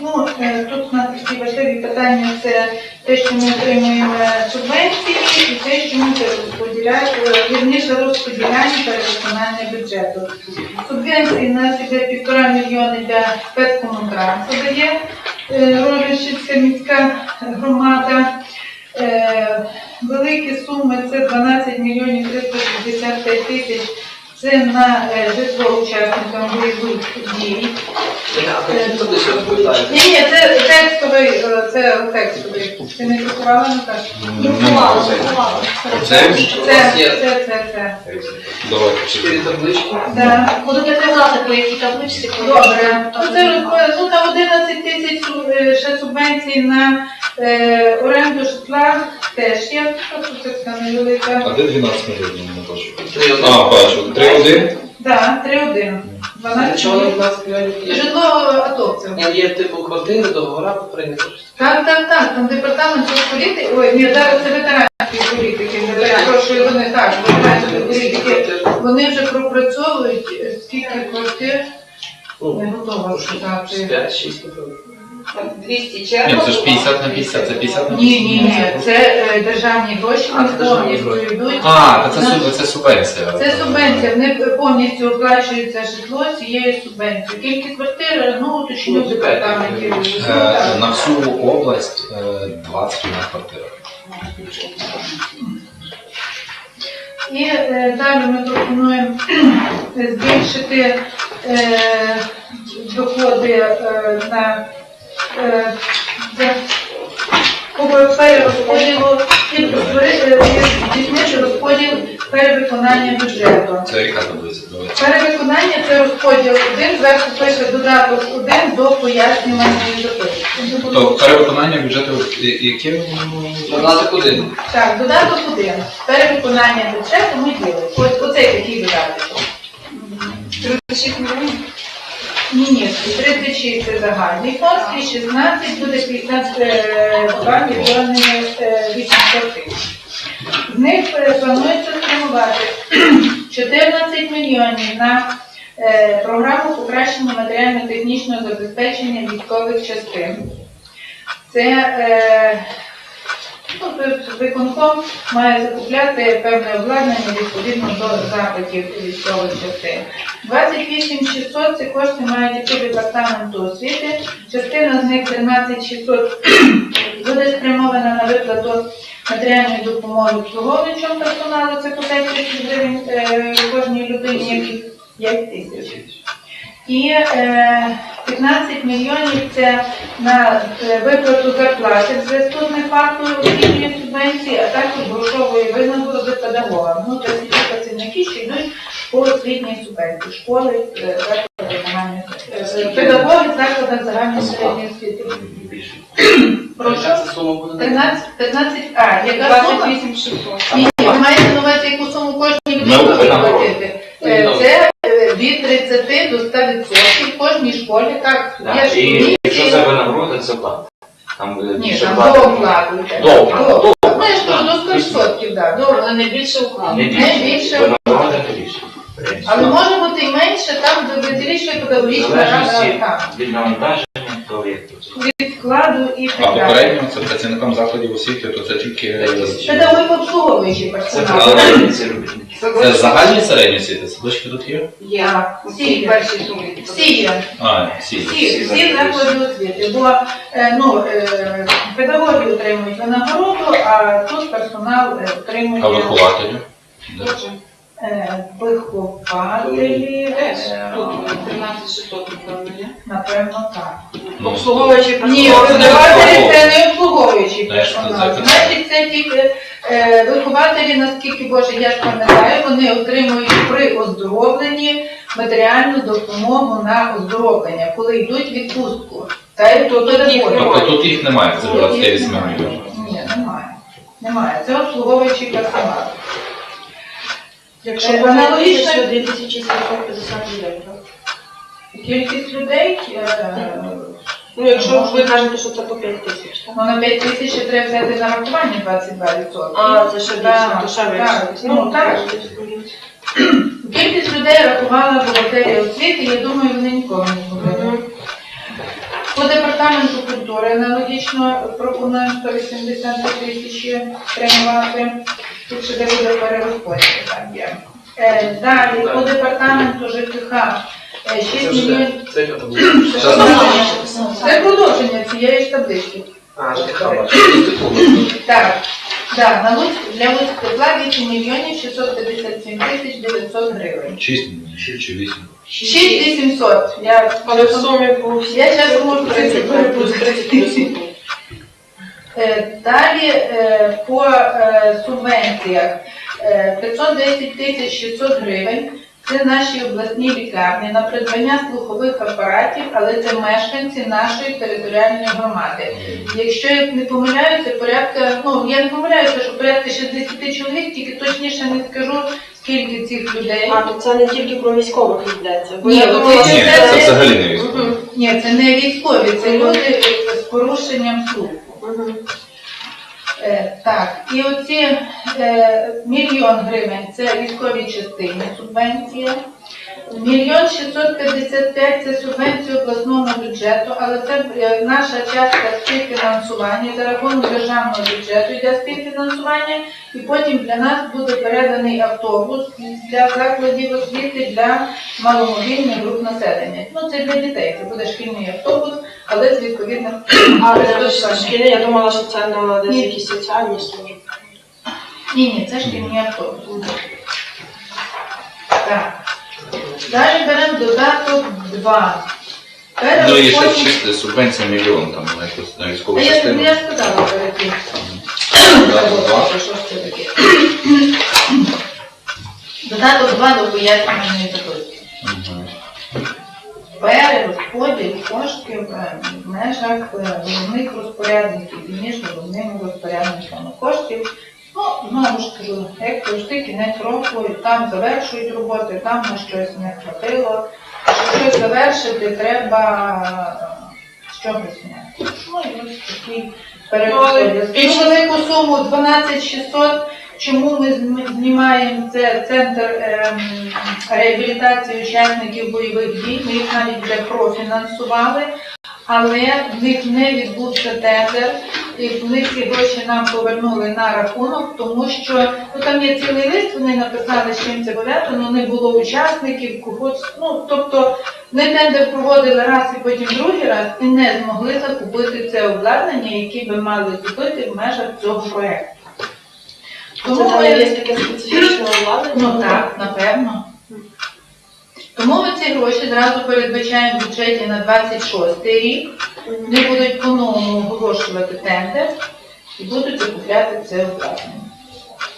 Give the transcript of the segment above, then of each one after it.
Ну, е, тут у нас такі важливі питання це те, що ми отримуємо субвенції, і те, що ми розподіляємо, вірніше розподіляємо перевиконання бюджету. Субвенції у нас іде півтора мільйони для спецкомунтрансу дає е, Рожищівська міська громада. Е, Великі суми це 12 мільйонів 365 тисяч. Це на е, житло учасникам бойових дій. Ні, ні, це текстовий, е, це текстовий. Ти не друкувала, Наташа? Друкувала, друкувала. Це? Це, це, це, це. Давайте. Чотири таблички. Да. Будете казати, по якій табличці. коли- Добре. Ну, це розпо- ну, там 11 тисяч е, ще субвенцій на е, оренду житла теж є. Просто це така невелика. А де 12 мільйонів не бачу? Три. А, бачу. 3-1? Так, 3-1. 12 чого мільйонів. 12 є? Житло атовців. Є типу квартири, договора прийняти. Так, так, так, там департамент політики, ой, ні, зараз це ветеранські політики, не перепрошую, вони так, ветеранські політики, вони вже пропрацьовують, скільки квартир, не готова сказати. 5-6, напевно. 200 Ні, це ж 50 на 50, це 50 на 50. Ні, ні, ні, це е, державні гроші, А, вони це державні повністю гроші. йдуть. А, та це, суб- це субвенція. Це субвенція, вони повністю оплачуються житло цією субвенцією. Кількість квартир, ну, уточню в департаменті. Е, На всю область е, 20 на квартира. І е, далі ми пропонуємо збільшити е, доходи е, на е, по перерозподілу і створити- здійснити розподіл перевиконання бюджету. Це яка таблиця? Перевиконання це розподіл один, зверху пише додаток один до пояснювальної записки. Тобто перевиконання бюджету, яке? 12 один. Так, додаток один. Перевиконання бюджету ми ділимо. Ось оцей такий додаток. 36 мільйонів. Ні, ні, 36 це загальний фонд, і 16 буде 52 мільйони е, 800 тисяч. З них е, планується спрямувати 14 мільйонів на е, програму покращення матеріально-технічного забезпечення військових частин. Це ну, виконком має закупляти певне обладнання відповідно до запитів військових частин. 28 600 це кошти мають йти департаменту освіти. Частина з них 13 600 буде спрямована на виплату матеріальної допомоги обслуговуючому персоналу. Це по 5 тисяч гривень е, кожній людині, як 5 тисяч. І е, 15 мільйонів це на е, виплату зарплати в зв'язку з нефактою освітньої субвенції, а також грошової винагороди педагогам. Ну, тобто ті працівники, що йдуть по освітній субвенції, школи, е, заклади загальної е, педагоги, закладах загальної середньої освіти. Прошу. Яка це сума буде? 13, 15, а, яка сума? 28 600. Ні, ви маєте на увазі, яку суму кожній людині Ну, буде винагорода. платити. Е, Це е, від 30 до 100% в кожній школі, так, Да, Я ж І якщо це винагорода, це плата. Там буде Ні, більше там плати. до окладу. йде. До окладу, До. до Ну, я ж кажу, до 100%, так, до Але не більше укладу. Не більше. Винагорода не більше. Але може бути і менше, там до визрішої педагогічна рада, так, від навантаження, то як тут. від складу і А так далі. попередньо це працівникам закладів освіти, то це тільки... Педагоги обслуговуючий Це персонал. робітники. Це загальні середні освіти? Садочки тут є? Є. Всі перші суми. Всі є. А, всі. Всі, всі заклади освіти. Бо е, ну, е, педагоги отримують винагороду, а тут персонал е, отримує А вихователі? Де? Е, вихователі. Теж. е, Тут 13 600, напевно, є. Напевно, так. Ну, Обслуговуючий Ні, вихователі це не обслуговуючий Знаєш, персонал. це- Значить, це тільки е, вихователі, наскільки Боже, я ж пам'ятаю, вони отримують при оздоровленні матеріальну допомогу на оздоровлення, коли йдуть в відпустку. Та й то педагоги. Тобто тут їх немає, це 28 мільйонів. Ні, немає. Немає. Це обслуговуючий персонал. Якщо Е, аналогічно- аналогічно 2750 людей, так? Кількість людей, е, Ну, якщо ви кажете, що це по 5 тисяч, так? ну на 5 тисяч ще треба взяти на рахування 22%. А, це ще більше, Так, то ще так, більше. Ну так. Кількість людей рахувала бухгалтерія освіти, я думаю, вони нікого не згубили. По департаменту культури аналогічно пропонуємо 180 тисячі приймати. Тут ще де буде перерозподіл там є. Е, Далі по департаменту ЖКХ е, 6 Це мільйонів. це що Це продовження цієї ж таблиці. А, ЖКХ. Так, да, на Луцьк, для Луцьк тепла 8 мільйонів 657 тисяч 900 гривень. 6 чи 8. 6800. Я, Але в сумі по всій я зараз можу 30 30 плюс 30 плюс. Е, Далі е, по е, субвенціях е, 510 тисяч 600 гривень. Це наші обласні лікарні на придбання слухових апаратів, але це мешканці нашої територіальної громади. Якщо я не помиляюся, порядка, ну я не помиляюся, що порядка 60 чоловік, тільки точніше не скажу, скільки цих людей. А, то це не тільки про військових йдеться. Ні, Ні, це- це взагалі не військово. Мгм. Ні, це не військові, це люди з порушенням слуху. Е, Так, і оці е, мільйон гривень це військові частини субвенція. Мільйон 655 це субвенція обласного бюджету, але це е, наша частка співфінансування за рахунок державного бюджету йде співфінансування, і потім для нас буде переданий автобус для закладів освіти для маломобільних груп населення. Ну це для дітей, це буде шкільний автобус, але з відповідним А, це ж шкільні, я думала, що це на десь Ні. якісь соціальні служби. Ні, ні, це шкільний автобус. Так. Далі беремо додаток 2. Ну і ще чисто субвенція мільйон там на якусь на військову я, частину. я сказала перед тим. Додаток два. Що ж це таке? Додаток 2 до пояснювальної таблиці. Мгм. Перерозподіл коштів е, в межах е, головних розпорядників і між головними розпорядниками коштів. Ну, знову ж кажу, як завжди кінець року, і там завершують роботи, там на щось не хватило. Щоб щось завершити, треба е, чогось зняти. Ну і ось такий перерозподіл. Більш велику суму 12 600 Чому ми знімаємо це центр ем, реабілітації учасників бойових дій? Ми їх навіть вже профінансували, але в них не відбувся тендер, і в них ці гроші нам повернули на рахунок, тому що ну, там є цілий лист, вони написали, з чим це пов'язано, не було учасників, когось. Ну тобто ми тендер проводили раз і потім другий раз і не змогли закупити це обладнання, яке би мали купити в межах цього проекту. Це Тому там ми є таке специфічне обладнання? Ну так, напевно. Тому ми ці гроші зразу передбачаємо в бюджеті на 26 рік. Вони будуть по-новому оголошувати тендер і будуть закупляти це обладнання.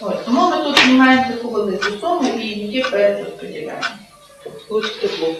От, тому ми тут знімаємо таку велику суму і її перерозподіляємо. Луцьк тепло.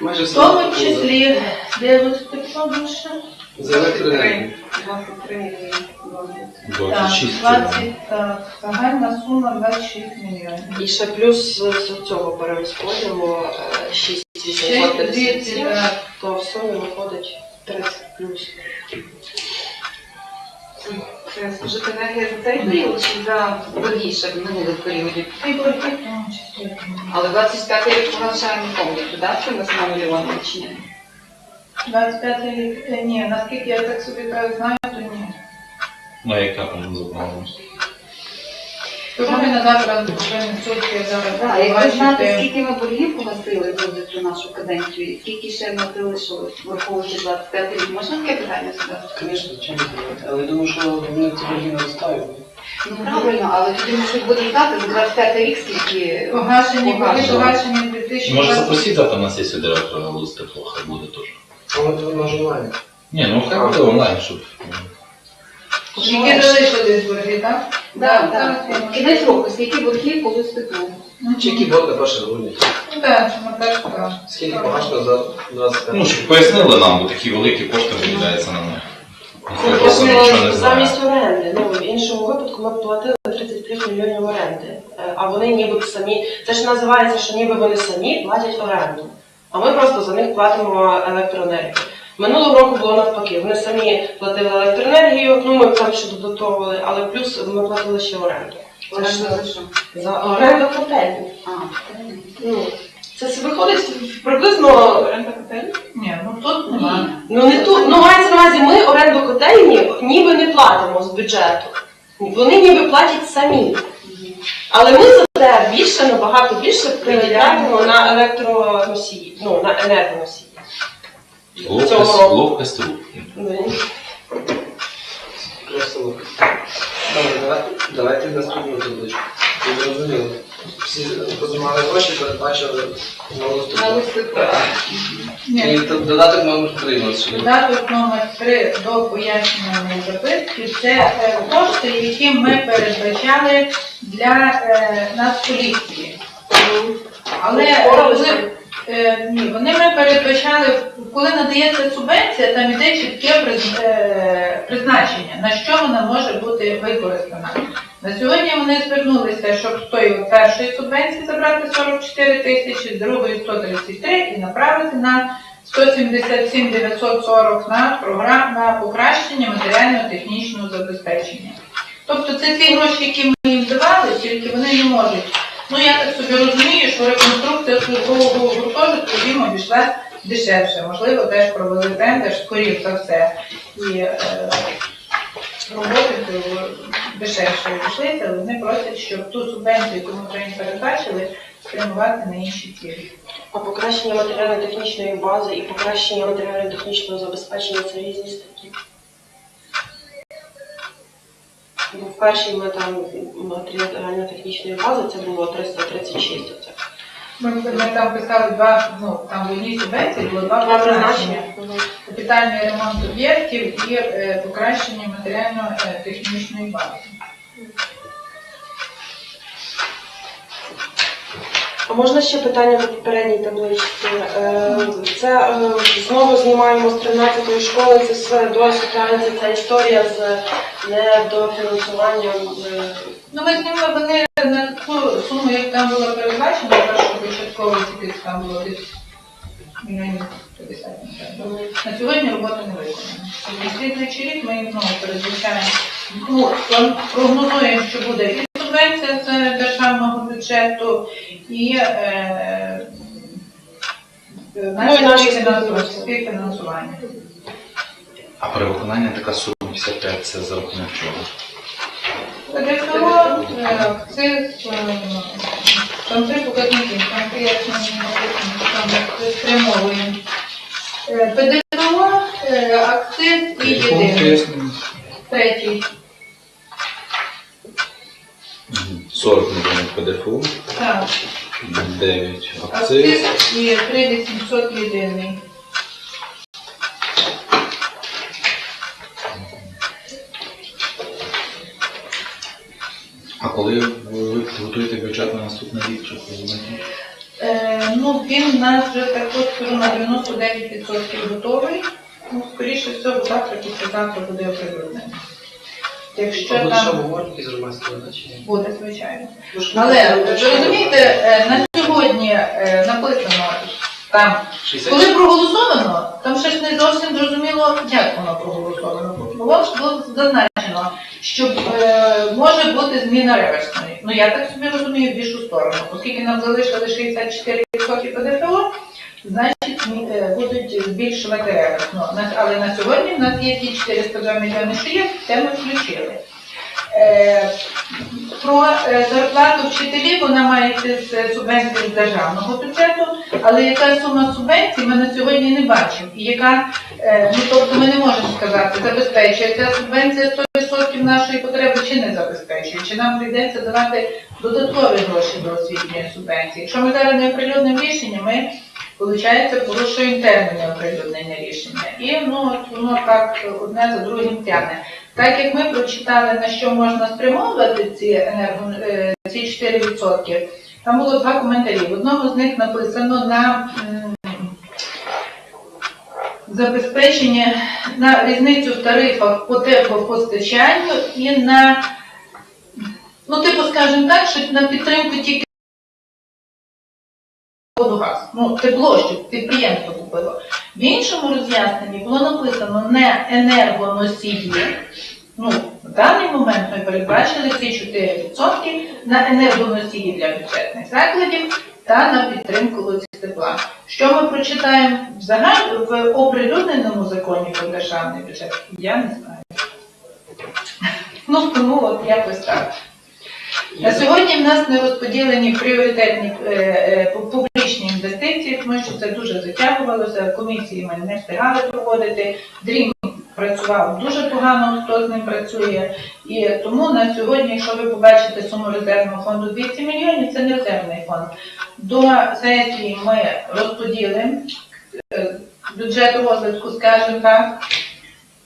Майже В тому числі, де ви тепло більше? За електроенергію. 26. Так, 20, так, загальна сума 26 мільйонів. І ще плюс з цього перерозподілу е, 6857, 6 так. то в сумі виходить 30 плюс. Це служити енергія за цей період чи за борги в минулих періодів? І борги в тому числі. Але 25 рік не повністю, так? Що у нас на чи ні? 25 рік, е, ні, наскільки я так собі так знаю, то ні. Ну яка там заборгованість? Тому ми на завтра принесуть, я зараз Так, як ви знаєте, скільки ми боргів погасили за цю нашу каденцію, і скільки ще ми залишилось, враховуючи 25 рік, можна таке питання задати? Звісно, чим не. Але я думаю, що вони ці борги наростають. Ну правильно, але тоді ми щось будемо знати за 25 рік, скільки Погашені, були погашено. погашені 2020. Може запросити там на сесію директора Луцька тепло, хай буде теж. Але вона ж онлайн. Ні, ну хай буде онлайн, щоб. Які залишились борги, так? Так, Так, так. Кінець року, скільки боргів теплу? Мгм. Чи які борги перше грудня? Ну так, ми теж так. Скільки погашено за 25 Ну, щоб пояснили нам, бо такі великі кошти виділяються на них. Це просто нічого не просто замість оренди. Ну, в іншому випадку ми платили 35 мільйонів оренди. Е, А вони ніби самі, це ж називається, що ніби вони самі платять оренду. А ми просто за них платимо електроенергію. Минулого року було навпаки. Вони самі платили електроенергію, ну ми там ще додатовували, але плюс ми платили ще оренду. Оренда за що? За оренду котельні. А, Ну, це виходить приблизно. Оренда котельні? Ні, ну тут немає. Ну не тут, ну мається на увазі, ми оренду котельні ніби не платимо з бюджету. Вони ніби платять самі. Але ми за те більше, набагато більше приділяємо на електроносії, ну на енергоносії. Ловкость, ловкость рук. Просто Добре, давайте, давайте наступну табличку. Ви зрозуміли. Всі позимали гроші, передбачили на на наступну. Ні. І д- додаток номер 3 у нас. Додаток номер 3 до пояснювальної записки це е, кошти, які ми передбачали для е, Нацполіції. Але е, коли, е, ні, вони передбачали, коли надається субвенція, там іде чітке е, призначення, на що вона може бути використана. На сьогодні вони звернулися, щоб з тої першої субвенції забрати 44 тисячі, з другої 133 і направити на 177 940 на програм на покращення матеріально-технічного забезпечення. Тобто це ті гроші, які ми їм давали, тільки вони не можуть. Ну я так собі розумію, що реконструкція службового гуртожитку їм обійшлась дешевше. Можливо, теж провели тендер, скоріш за все. І е, роботи дешевше обійшлися, але вони просять, щоб ту субвенцію, яку ми вже їм передбачили, спрямувати на інші цілі. А покращення матеріально-технічної бази і покращення матеріально-технічного забезпечення це різні статті. Першій ми там матеріально-технічної бази це було 336. Оце. Ми, ми там писали два, ну там в одній субвенції було два Два призначення. призначення. Капітальний ремонт об'єктів і е, покращення матеріально-технічної бази. Можна ще питання по попередній табличці? Е, Це е, знову знімаємо з 13-ї школи, це все досі тягнеться ця історія з недофінансуванням. е, Ну ми знімали вони на ту суму, як там була передбачена, першу початкову тільки там було десь мільйонів 50. На сьогодні робота не виконана. Слідуючий рік ми їм знову передбачаємо, ну, прогнозуємо, що буде і субвенція з державного бюджету, і е, Ну, і наше наше фінансове співфінансування. А при виконанні така сума 55 це за рахунок чого? ПДФО, акциз, е, там три показники, там там спрямовуємо. Е, ПДФО, е, акциз і єдиний. Третій. Мгм. 40 мільйонів ПДФУ, Так, 9 акциз. і 3800 єдиний. А коли ви готуєте бюджет на наступний рік, чи коли? Е, ну, він у нас вже також скажу, на 99% готовий. Ну, скоріше всього, завтра, післязавтра буде оприлюднений. Якщо Або там говорять із громадського значення. буде, звичайно. Але ви розумієте, е, на сьогодні е, написано там, коли проголосовано, там ще ж не зовсім зрозуміло, як воно проголосовано. Було зазначено, що е, може бути зміна реверсної. Ну я так собі розумію в більшу сторону. Оскільки нам залишили 64% ПДФО, значить е, будуть збільшувати реверсну. Але на сьогодні в нас є ті 402 мільйони, що є, це ми включили. Е, Про е, зарплату вчителів вона має з субвенції з державного бюджету, але яка сума субвенцій ми на сьогодні не бачимо. І яка, ну тобто ми не можемо сказати, забезпечує ця субвенція 100% нашої потреби чи не забезпечує, чи нам прийдеться давати додаткові гроші до освітньої субвенції. Якщо ми зараз не оприлюднимо рішення, ми Получається, порушуємо терміни оприлюднення рішення. І ну, от воно так одне за другим тягне. Так як ми прочитали, на що можна спрямовувати ці, енерго, е, ці 4%, там було два коментарі. В одному з них написано на забезпечення на різницю в тарифах по теплопостачанню і на, ну, типу, скажімо так, що на підтримку тільки водогаз. Ну, тепло, щоб підприємство купило. В іншому роз'ясненні було написано не енергоносії, Ну, в даний момент ми передбачили ці 4% на енергоносії для бюджетних закладів та на підтримку вулиць тепла. Що ми прочитаємо в в оприлюдненому законі про державний бюджет? Я не знаю. Ну, тому от якось так. На сьогодні в нас не розподілені пріоритетні е, е, пу- публічні інвестиції, тому що це дуже затягувалося. Комісії ми не встигали проводити. Дрім працював дуже погано, хто з ним працює. І тому на сьогодні, якщо ви побачите суму резервного фонду 200 мільйонів, це не резервний фонд. До сесії ми розподілимо е, бюджет розвитку, скажімо так,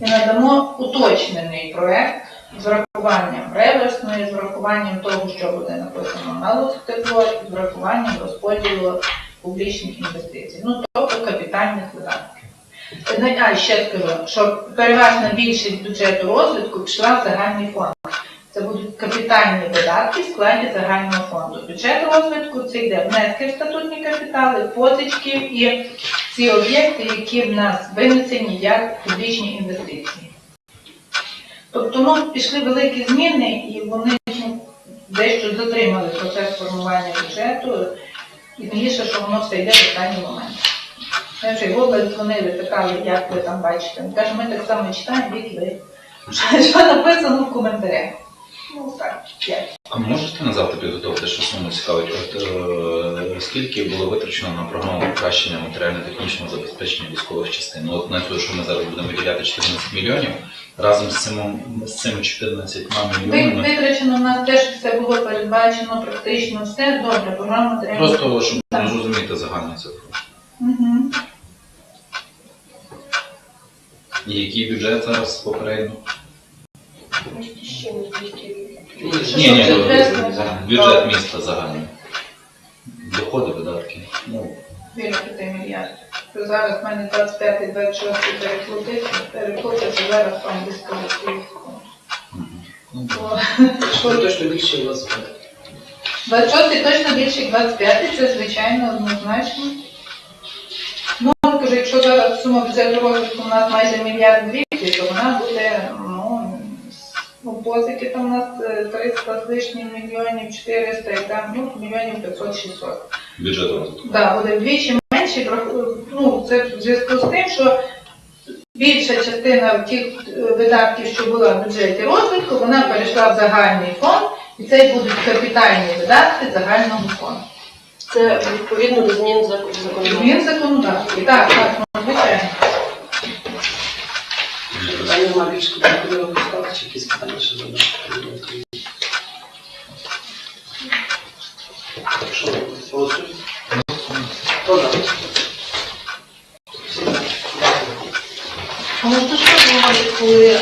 і надамо уточнений проект з врахуванням реверсної, з врахуванням того, що буде написано на тепло, і з врахуванням розподілу публічних інвестицій. Ну, тобто капітальних видатків. Ну, А, ще скажу, що переважна більшість бюджету розвитку пішла в загальний фонд. Це будуть капітальні видатки в складі загального фонду. Бюджет розвитку це йде внески в статутні капітали, позички і ці об'єкти, які в нас винесені як публічні інвестиції. Тобто ну, пішли великі зміни і вони ну, дещо затримали процес формування бюджету. І більше, що воно все йде в останній момент. Вже в дзвонили, питали, як ви там бачите. Ми ми так само читаємо, як ви. Що написано в коментарях. Ну так. А можете назвати підготовити, що суму цікавить? От е, скільки було витрачено на програму покращення матеріально-технічного забезпечення військових частин? Ну, От на цю, що ми зараз будемо виділяти 14 мільйонів, разом з цим, з цими 14 Ви- мільйонами. Витрачено в нас теж все було передбачено, практично все добре, програма матеріального Просто щоб не зрозуміти загальну цифру. Угу. І який бюджет зараз попередньо? Ще не 200. Ні, ні, бюджет? міста загальний. Доходи, видатки. Ну, біля 5 мільярдів. То зараз в мене 25 26 переплатити, переплатити зараз там близько Що точно більше у вас 26 точно більше як 25, це звичайно однозначно. Ну, кажу, якщо зараз сума бюджету розвитку у нас майже мільярд двісті, то вона буде, позики там у нас е, 300 з лишнім мільйонів, 400 і там, ну, мільйонів 500-600. бюджет розвитку. Да, буде вдвічі менше. Ну, це в зв'язку з тим, що більша частина тих е, видатків, що була в бюджеті розвитку, вона перейшла в загальний фонд, і це будуть капітальні видатки загального фонду. Це відповідно до змін зак- законодавства. Він законодавчий. Так, так, ну, звичайно. Питання нема більше куди поставити, чи якісь питання ще задати? Що, голосуємо? Хто за? Всі за. Дякую. то що буває, коли